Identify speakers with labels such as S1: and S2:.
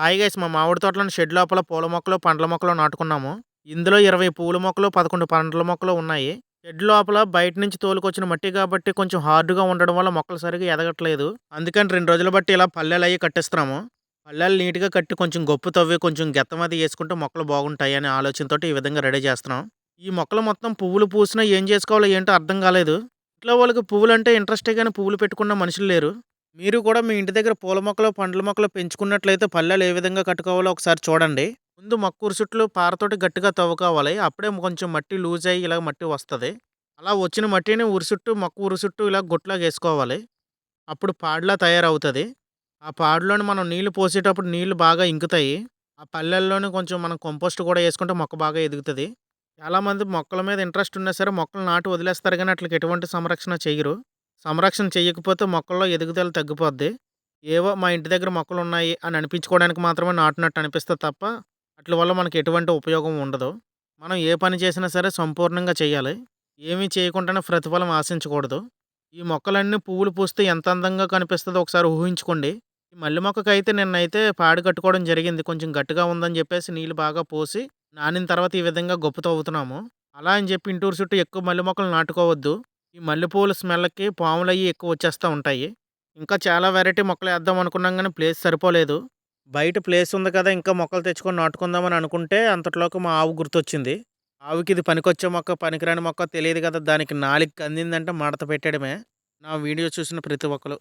S1: Hi guys మా మామిడి తోటలోని షెడ్ లోపల పూల మొక్కలు పండ్ల మొక్కలు నాటుకున్నాము. ఇందులో ఇరవై పూల మొక్కలు పదకొండు పండ్ల మొక్కలు ఉన్నాయి. షెడ్ లోపల బయట నుంచి తోలుకొచ్చిన మట్టి కాబట్టి కొంచెం హార్డ్గా ఉండడం వల్ల మొక్కలు సరిగా ఎదగట్లేదు. అందుకని రెండు రోజులు బట్టి ఇలా పల్లెలు అయ్యి కట్టిస్తున్నాము. పల్లెలు నీట్గా కట్టి కొంచెం గొప్పు తవ్వి కొంచెం గెత్తం అది వేసుకుంటే మొక్కలు బాగుంటాయి అనే ఆలోచనతో ఈ విధంగా రెడీ చేస్తున్నాం. ఈ మొక్కలు మొత్తం పువ్వులు పూసినా ఏం చేసుకోవాలో ఏంటో అర్థం కాలేదు. ఇంట్లో వాళ్ళకి పువ్వులు అంటే ఇంట్రెస్టే కానీ పువ్వులు పెట్టుకున్న మనుషులు లేరు. మీరు కూడా మీ ఇంటి దగ్గర పూల మొక్కలు పండ్ల మొక్కలు పెంచుకున్నట్లయితే పల్లెలు ఏ విధంగా కట్టుకోవాలో ఒకసారి చూడండి. ముందు మొక్కూరు చుట్లు పారతోటి గట్టిగా తవ్వుకోవాలి. అప్పుడే కొంచెం మట్టి లూజ్ అయ్యి ఇలా మట్టి వస్తుంది. అలా వచ్చిన మట్టిని ఉరి చుట్టూ మొక్క ఉరి ఇలా గుట్లాగా వేసుకోవాలి. అప్పుడు పాడులా తయారవుతుంది. ఆ పాడులోని మనం నీళ్ళు పోసేటప్పుడు నీళ్ళు బాగా ఇంకుతాయి. ఆ పల్లెల్లోనే కొంచెం మనం కంపోస్ట్ కూడా వేసుకుంటే మొక్క బాగా ఎదుగుతుంది. చాలామంది మొక్కల మీద ఇంట్రెస్ట్ ఉన్నా సరే మొక్కలు నాటు వదిలేస్తారు కానీ అట్లకి ఎటువంటి సంరక్షణ చేయరు. సంరక్షణ చేయకపోతే మొక్కల్లో ఎదుగుదల తగ్గిపోద్ది. ఏవో మా ఇంటి దగ్గర మొక్కలు ఉన్నాయి అని అనిపించుకోవడానికి మాత్రమే నాటినట్టు అనిపిస్తుంది తప్ప అట్ల వల్ల మనకి ఎటువంటి ఉపయోగం ఉండదు. మనం ఏ పని చేసినా సరే సంపూర్ణంగా చేయాలి ఏమీ చేయకుండానే ప్రతిఫలం ఆశించకూడదు. ఈ మొక్కలన్నీ పువ్వులు పూస్తే ఎంత అందంగా కనిపిస్తుందో ఒకసారి ఊహించుకోండి. ఈ మల్లె మొక్కకైతే నిన్నైతే పాడు కట్టుకోవడం జరిగింది. కొంచెం గట్టిగా ఉందని చెప్పేసి నీళ్ళు బాగా పోసి నానిన తర్వాత ఈ విధంగా గొప్ప తవ్వుతున్నాము అలా అని చెప్పి ఇంటూరు చుట్టూ ఎక్కువ మల్లె మొక్కలు నాటుకోవద్దు. ఈ మల్లెపూల స్మెల్‌కి పాములు అవి ఎక్కువ వచ్చేస్తా ఉంటాయి. ఇంకా చాలా వెరైటీ మొక్కలు వేద్దాం అనుకున్నాం కానీ ప్లేస్ సరిపోలేదు. బయట ప్లేస్ ఉంది కదా! ఇంకా మొక్కలు తెచ్చుకొని నాటుకుందామని అనుకుంటే అంతట్లోకి మా ఆవు గుర్తొచ్చింది. ఆవుకి ఇది పనికొచ్చే మొక్క, పనికిరాని మొక్క తెలియదు కదా! దానికి నాలుగు అందిందంటే మడత పెట్టడమే. నా వీడియో చూసిన ప్రతి ఒక్కరు